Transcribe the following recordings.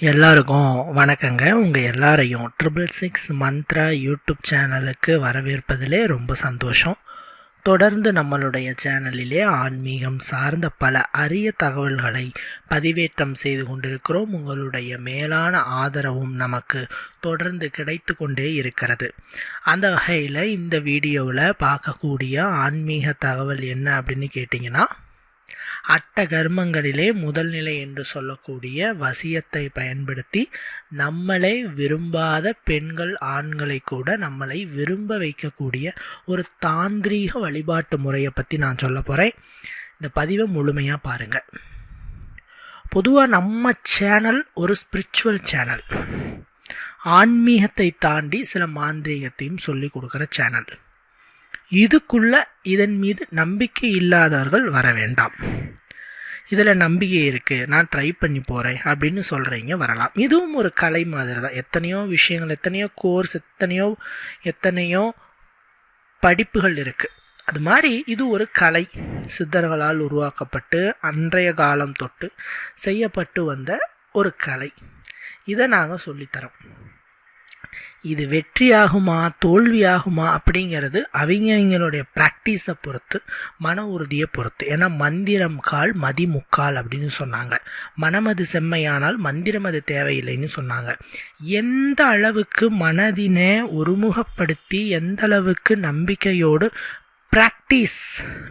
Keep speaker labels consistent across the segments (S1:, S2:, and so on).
S1: எல்லாருக்கும் வணக்கங்க. உங்கள் எல்லாரையும் ட்ரிபிள் சிக்ஸ் மந்த்ரா யூடியூப் சேனலுக்கு வரவேற்பதிலே ரொம்ப சந்தோஷம். தொடர்ந்து நம்மளுடைய சேனலிலே ஆன்மீகம் சார்ந்த பல அரிய தகவல்களை பதிவேற்றம் செய்து கொண்டிருக்கிறோம். உங்களுடைய மேலான ஆதரவும் நமக்கு தொடர்ந்து கிடைத்து கொண்டே இருக்கிறது. அந்த வகையில் இந்த வீடியோவில் பார்க்கக்கூடிய ஆன்மீக தகவல் என்ன அப்படின்னு கேட்டிங்கன்னா அட்ட கர்மங்களிலே முதல் நிலை என்று சொல்லக்கூடிய வசியத்தை பயன்படுத்தி நம்மளை விரும்பாத பெண்கள் ஆண்களை கூட நம்மளை விரும்ப வைக்கக்கூடிய ஒரு தாந்திரீக வழிபாட்டு முறையை பற்றி நான் சொல்ல போகிறேன் இந்த பதிவை முழுமையாக பாருங்கள் பொதுவாக நம்ம சேனல் ஒரு ஸ்பிரிச்சுவல் சேனல். ஆன்மீகத்தை தாண்டி சில மாந்திரீகத்தையும் சொல்லி கொடுக்குற சேனல். இதுக்குள்ள இதன் மீது நம்பிக்கை இல்லாதவர்கள் வர வேண்டாம். இதில் நம்பிக்கை இருக்குது நான் ட்ரை பண்ணி போகிறேன் அப்படின்னு சொல்கிறீங்க வரலாம். இதுவும் ஒரு கலை மாதிரி தான் எத்தனையோ விஷயங்கள் எத்தனையோ கோர்ஸ் எத்தனையோ எத்தனையோ படிப்புகள் இருக்குது அது மாதிரி இது ஒரு கலை. சித்தர்களால் உருவாக்கப்பட்டு அன்றைய காலம் தொட்டு செய்யப்பட்டு வந்த ஒரு கலை. இதை நாங்கள் சொல்லித்தரோம். இது வெற்றியாகுமா தோல்வியாகுமா அப்படிங்கிறது அவங்க அவங்களுடைய ப்ராக்டிஸை பொறுத்து மன உறுதியை பொறுத்து. ஏன்னா மந்திரம் கால் மதி முக்கால் அப்படின்னு சொன்னாங்க. மனமது செம்மையானால் மந்திரம் அது தேவையில்லைன்னு சொன்னாங்க. எந்த அளவுக்கு மனதினை ஒருமுகப்படுத்தி எந்த அளவுக்கு நம்பிக்கையோடு ப்ராக்டிஸ்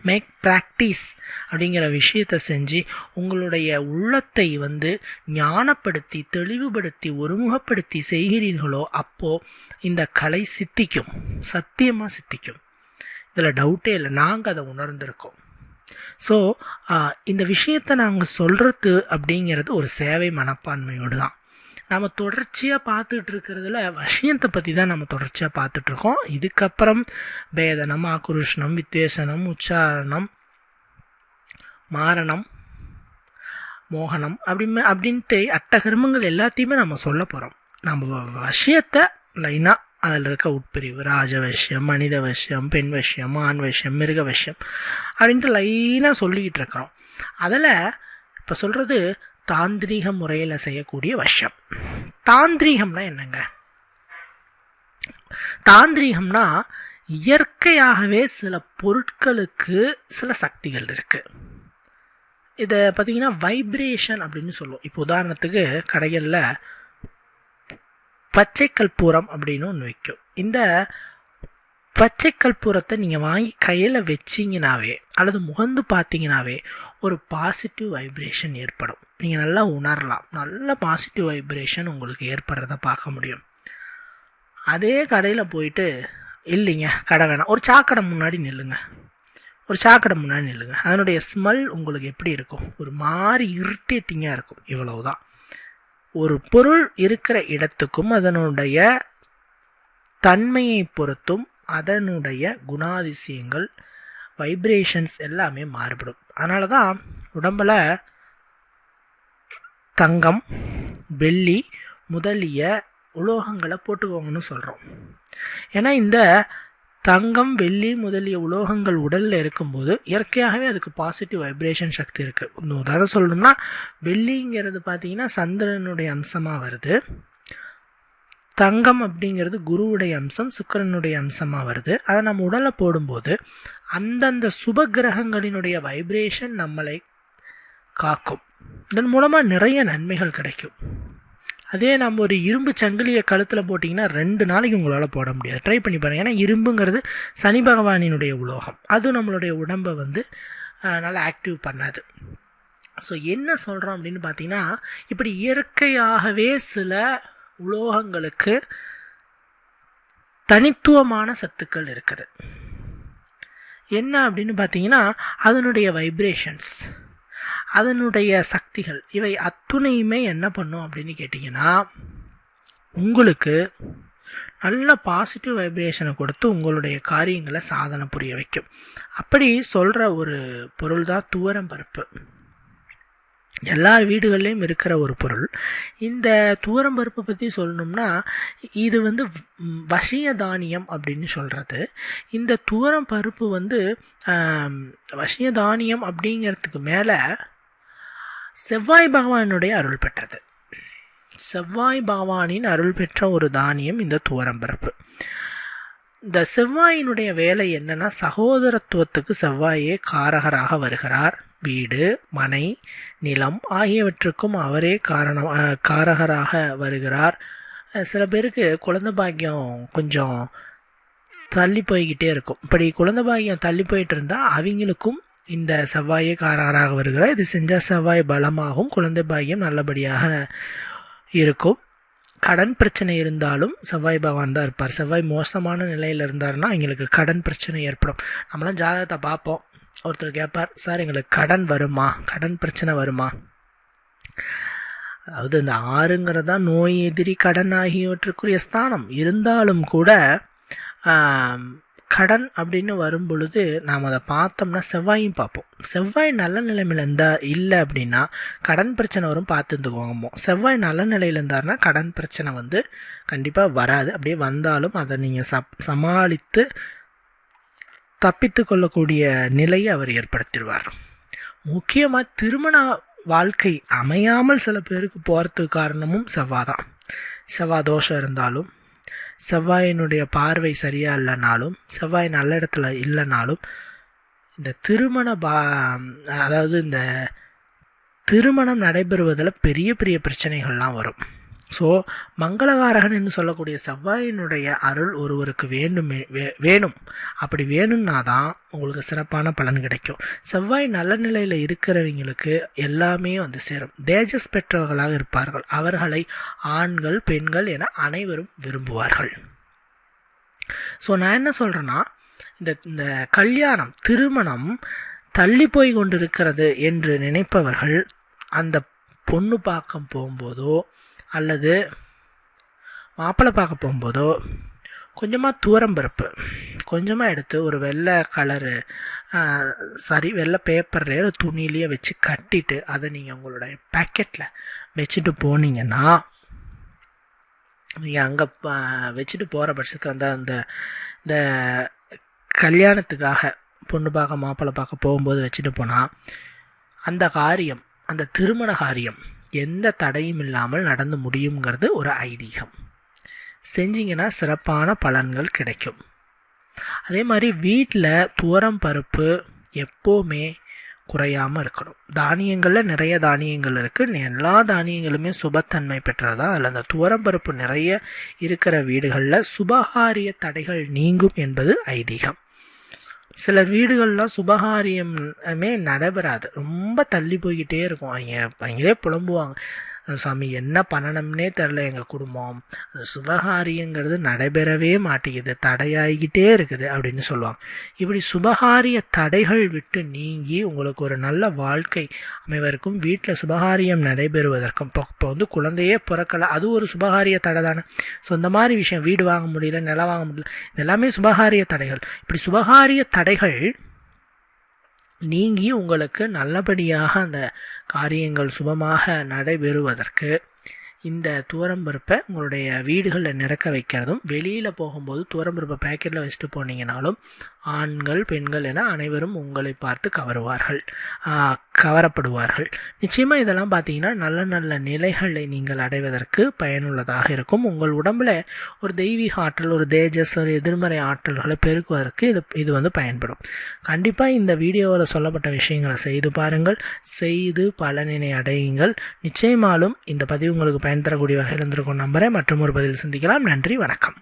S1: மேக் ப்ராக்டிஸ் அப்படிங்கிற விஷயத்தை செஞ்சு உங்களுடைய உள்ளத்தை வந்து ஞானப்படுத்தி தெளிவுபடுத்தி ஒருமுகப்படுத்தி செய்கிறீர்களோ அப்போது இந்த கலை சித்திக்கும் சத்தியமாக சித்திக்கும். இதில் டவுட்டே இல்லை. நாங்கள் அதை உணர்ந்திருக்கோம். ஸோ இந்த விஷயத்தை நாங்கள் சொல்கிறது அப்படிங்கிறது ஒரு சேவை மனப்பான்மையோடு தான். நம்ம தொடர்ச்சியாக பார்த்துட்டு இருக்கிறதுல விஷயத்தை பற்றி தான் நம்ம தொடர்ச்சியாக பார்த்துட்ருக்கோம். இதுக்கப்புறம் பேதனம் ஆக்ருஷ்ணம் வித்வேஷனம் உச்சாரணம் மாரணம் மோகனம் அப்படி அப்படின்ட்டு அட்டகர்மங்கள் எல்லாத்தையுமே நம்ம சொல்ல போகிறோம் நம்ம விஷயத்தை லைனாக அதில் இருக்க உட்பிரிவு ராஜவசியம் மனித வசியம் பெண் வசியம் ஆண் வசியம் மிருக வசியம் அப்படின்ட்டு லைனாக சொல்லிக்கிட்டு இருக்கிறோம் அதில் இப்போ சொல்கிறது தாந்திரீக முறையில் செய்யக்கூடிய வஷம். தாந்திரீகம்னா என்னங்க? தாந்திரீகம்னா இயற்கையாகவே சில பொருட்களுக்கு சில சக்திகள் இருக்குது இதை பார்த்தீங்கன்னா வைப்ரேஷன் அப்படின்னு சொல்லுவோம். இப்போ உதாரணத்துக்கு கடைகளில் பச்சை கற்பூரம் அப்படின்னு ஒன்று விற்கும் இந்த பச்சை கற்பூரத்தை நீங்கள் வாங்கி கையில் வச்சிங்கனாவே அல்லது முகந்து பார்த்தீங்கனாவே ஒரு பாசிட்டிவ் வைப்ரேஷன் ஏற்படும். நீங்கள் நல்லா உணரலாம். நல்ல பாசிட்டிவ் வைப்ரேஷன் உங்களுக்கு ஏற்படுறத பார்க்க முடியும். அதே கடையில் போயிட்டு இல்லைங்க கடை வேணாம். ஒரு சாக்கடை முன்னாடி நில்லுங்க. ஒரு சாக்கடை முன்னாடி நில்லுங்க. அதனுடைய ஸ்மெல் உங்களுக்கு எப்படி இருக்கும்? ஒரு மாதிரி இரிட்டேட்டிங்காக இருக்கும். இவ்வளவுதான். ஒரு பொருள் இருக்கிற இடத்துக்கும் அதனுடைய தன்மையை பொறுத்தும் அதனுடைய குணாதிசயங்கள் வைப்ரேஷன்ஸ் எல்லாமே மாறுபடும். அதனால தான் உடம்பில் தங்கம் வெள்ளி முதலிய உலோகங்களை போட்டுக்கோங்கன்னு சொல்கிறோம் ஏன்னா இந்த தங்கம் வெள்ளி முதலிய உலோகங்கள் உடலில் இருக்கும்போது இயற்கையாகவே அதுக்கு பாசிட்டிவ் வைப்ரேஷன் சக்தி இருக்குது இன்னும் உதாரணம் சொல்லணும்னா வெள்ளிங்கிறது பார்த்திங்கன்னா சந்திரனுடைய அம்சமாக வருது. தங்கம் அப்படிங்கிறது குருவுடைய அம்சம் சுக்கரனுடைய அம்சமாக வருது. அதை நம்ம உடலை போடும்போது அந்தந்த சுப கிரகங்களினுடைய வைப்ரேஷன் நம்மளை காக்கும். இதன் மூலமாக நிறைய நன்மைகள் கிடைக்கும். அதே நம்ம ஒரு இரும்பு சங்கிலியை கழுத்தில் போட்டிங்கன்னா ரெண்டு நாளைக்கு உங்களால் போட முடியாது. ட்ரை பண்ணி பாருங்கள் ஏன்னா இரும்புங்கிறது சனி பகவானினுடைய உலோகம். அதுவும் நம்மளுடைய உடம்பை வந்து நல்லா ஆக்டிவ் பண்ணாது. ஸோ என்ன சொல்கிறோம் அப்படின்னு பார்த்தீங்கன்னா இப்படி இயற்கையாகவே சில உலோகங்களுக்கு தனித்துவமான சத்துக்கள் இருக்குது. என்ன அப்படின்னு பார்த்தீங்கன்னா அதனுடைய வைப்ரேஷன்ஸ் அதனுடைய சக்திகள் இவை அத்துணையுமே என்ன பண்ணும் அப்படின்னு கேட்டிங்கன்னா உங்களுக்கு நல்ல பாசிட்டிவ் வைப்ரேஷனை கொடுத்து உங்களுடைய காரியங்களை சாதனை புரிய வைக்கும். அப்படி சொல்கிற ஒரு பொருள் தான் துவரம் பருப்பு. எல்லார் வீடுகள்லேயும் இருக்கிற ஒரு பொருள். இந்த துவரம் பருப்பை பற்றி சொல்லணும்னா இது வந்து வசிய தானியம் அப்படின்னு சொல்கிறது இந்த துவரம் பருப்பு வந்து வசிய தானியம் அப்படிங்கிறதுக்கு மேலே செவ்வாய் பகவானுடைய அருள் பெற்றது. செவ்வாய் பகவானின் அருள் பெற்ற ஒரு தானியம் இந்த துவரம்பருப்பு இந்த செவ்வாயினுடைய வேலை என்னன்னா சகோதரத்துவத்துக்கு செவ்வாயே காரகராக வருகிறார். வீடு மனை நிலம் ஆகியவற்றுக்கும் அவரே காரணம் காரகராக வருகிறார். சில பேருக்கு குழந்தை பாக்கியம் கொஞ்சம் தள்ளி போய்கிட்டே இருக்கும். இப்படி குழந்தை பாக்கியம் தள்ளி போயிட்டு இருந்தால் அவங்களுக்கும் இந்த செவ்வாயே காரகராக வருகிறார். இது செஞ்சால் செவ்வாய் பலமாகும் குழந்தை பாக்கியம் நல்லபடியாக இருக்கும். கடன் பிரச்சனை இருந்தாலும் செவ்வாய் பகவான் தான் இருப்பார். செவ்வாய் மோசமான நிலையில் இருந்தாருன்னா எங்களுக்கு கடன் பிரச்சனை ஏற்படும். நம்மளாம் ஜாதகத்தை பார்ப்போம். ஒருத்தர் கேட்பார் சார் எங்களுக்கு கடன் வருமா? கடன் பிரச்சனை வருமா? அதாவது இந்த ஆறுங்கிறது தான் நோய் எதிரி கடன் ஆகியவற்றுக்குரிய ஸ்தானம். இருந்தாலும் கூட கடன் அப்படின்னு வரும் பொழுது நாம் அதை பார்த்தோம்னா செவ்வாயும் பார்ப்போம். செவ்வாய் நல்ல நிலைமையில் இருந்தால் இல்லை அப்படின்னா கடன் பிரச்சனை வரும் பார்த்து செவ்வாய் நல்ல நிலையில் இருந்தாருன்னா கடன் பிரச்சனை வந்து கண்டிப்பாக வராது. அப்படியே வந்தாலும் அதை நீங்கள் சப் சமாளித்து தப்பித்து கொள்ளக்கூடிய நிலையை அவர் ஏற்படுத்திடுவார். முக்கியமாக திருமண வாழ்க்கை அமையாமல் சில பேருக்கு போகிறதுக்கு காரணமும் செவ்வாய் தான் செவ்வாய் தோஷம் இருந்தாலும் செவ்வாயினுடைய பார்வை சரியா இல்லைனாலும் செவ்வாய் நல்ல இடத்துல இல்லைனாலும் இந்த திருமண பா அதாவது இந்த திருமணம் நடைபெறுவதில் பெரிய பெரிய பிரச்சனைகள்லாம் வரும். ஸோ மங்களகாரகன் என்று சொல்லக்கூடிய செவ்வாயினுடைய அருள் ஒருவருக்கு வேண்டும் வே- வேணும். அப்படி வேணும்னா தான் உங்களுக்கு சிறப்பான பலன் கிடைக்கும். செவ்வாய் நல்ல நிலையில் இருக்கிறவங்களுக்கு எல்லாமே வந்து சேரும். தேஜஸ் பெற்றவர்களாக இருப்பார்கள். அவர்களை ஆண்கள் பெண்கள் என அனைவரும் விரும்புவார்கள். ஸோ நான் என்ன சொல்கிறேன்னா இந்த இந்த கல்யாணம் திருமணம் தள்ளி போய் கொண்டிருக்கிறது என்று நினைப்பவர்கள் அந்த பொண்ணு பார்க்க போகும்போதோ அல்லது மாப்பிள்ளை பார்க்க போகும்போதோ கொஞ்சமாக தூரம் பருப்பு கொஞ்சமாக எடுத்து ஒரு வெள்ளை கலரு சரி வெள்ளை பேப்பர்லேயே ஒரு வச்சு கட்டிட்டு அதை நீங்கள் உங்களுடைய பேக்கெட்டில் வச்சுட்டு போனீங்கன்னா நீங்கள் அங்கே வச்சுட்டு போகிற பட்சத்துக்கு அந்த அந்த இந்த கல்யாணத்துக்காக பொண்ணு பார்க்க மாப்பிள்ளை பார்க்க போகும்போது வச்சுட்டு போனால் அந்த காரியம் அந்த திருமண காரியம் எந்த தடையும் இல்லாமல் நடந்து முடியுங்கிறது ஒரு ஐதீகம். செஞ்சிங்கன்னா சிறப்பான பலன்கள் கிடைக்கும். அதே மாதிரி வீட்டில் துவரம் பருப்பு எப்போவுமே குறையாமல் இருக்கணும். தானியங்களில் நிறைய தானியங்கள் இருக்குது எல்லா தானியங்களுமே சுபத்தன்மை பெற்றதா? அதில் அந்த துவரம் பருப்பு நிறைய இருக்கிற வீடுகளில் சுபகாரிய தடைகள் நீங்கும் என்பது ஐதீகம். சில வீடுகள்லாம் சுபகாரியமே நடைபெறாது. ரொம்ப தள்ளி போய்கிட்டே இருக்கும். அவங்க அவங்களே புலம்புவாங்க. சாமி என்ன பண்ணணும்னே தெரில எங்கள் குடும்பம். அந்த சுபகாரியங்கிறது நடைபெறவே மாட்டேங்குது தடையாகிக்கிட்டே இருக்குது அப்படின்னு சொல்லுவாங்க. இப்படி சுபகாரிய தடைகள் விட்டு நீங்கி உங்களுக்கு ஒரு நல்ல வாழ்க்கை அமைவதற்கும் வீட்டில் சுபகாரியம் நடைபெறுவதற்கும் இப்போ இப்போ வந்து குழந்தையே பிறக்கலை அது ஒரு சுபகாரிய தடை தானே. ஸோ இந்த மாதிரி விஷயம் வீடு வாங்க முடியல நிலம் வாங்க முடியல இது எல்லாமே சுபகாரிய தடைகள். இப்படி சுபகாரிய தடைகள் நீங்கி உங்களுக்கு நல்லபடியாக அந்த காரியங்கள் சுபமாக நடைபெறுவதற்கு இந்த துவரம்பருப்பை உங்களுடைய வீடுகளில் நிறக்க வைக்கிறதும் வெளியில் போகும்போது துவரம்பருப்பை பேக்கெட்டில் வச்சுட்டு போனீங்கனாலும் ஆண்கள் பெண்கள் என அனைவரும் உங்களை பார்த்து கவருவார்கள். கவரப்படுவார்கள். நிச்சயமாக இதெல்லாம் பார்த்தீங்கன்னா நல்ல நல்ல நிலைகளை நீங்கள் அடைவதற்கு பயனுள்ளதாக இருக்கும். உங்கள் உடம்புல ஒரு தெய்வீக ஆற்றல் ஒரு தேஜஸ் ஒரு எதிர்மறை ஆற்றல்களை பெருக்குவதற்கு இது இது வந்து பயன்படும். கண்டிப்பாக இந்த வீடியோவில் சொல்லப்பட்ட விஷயங்களை செய்து பாருங்கள். செய்து பலனினை அடையுங்கள். நிச்சயமாலும் இந்த பதிவு உங்களுக்கு பயன் தரக்கூடிய வகையில் இருந்திருக்கும் நம்பரை மற்றும் ஒரு பதில் சந்திக்கலாம். நன்றி வணக்கம்.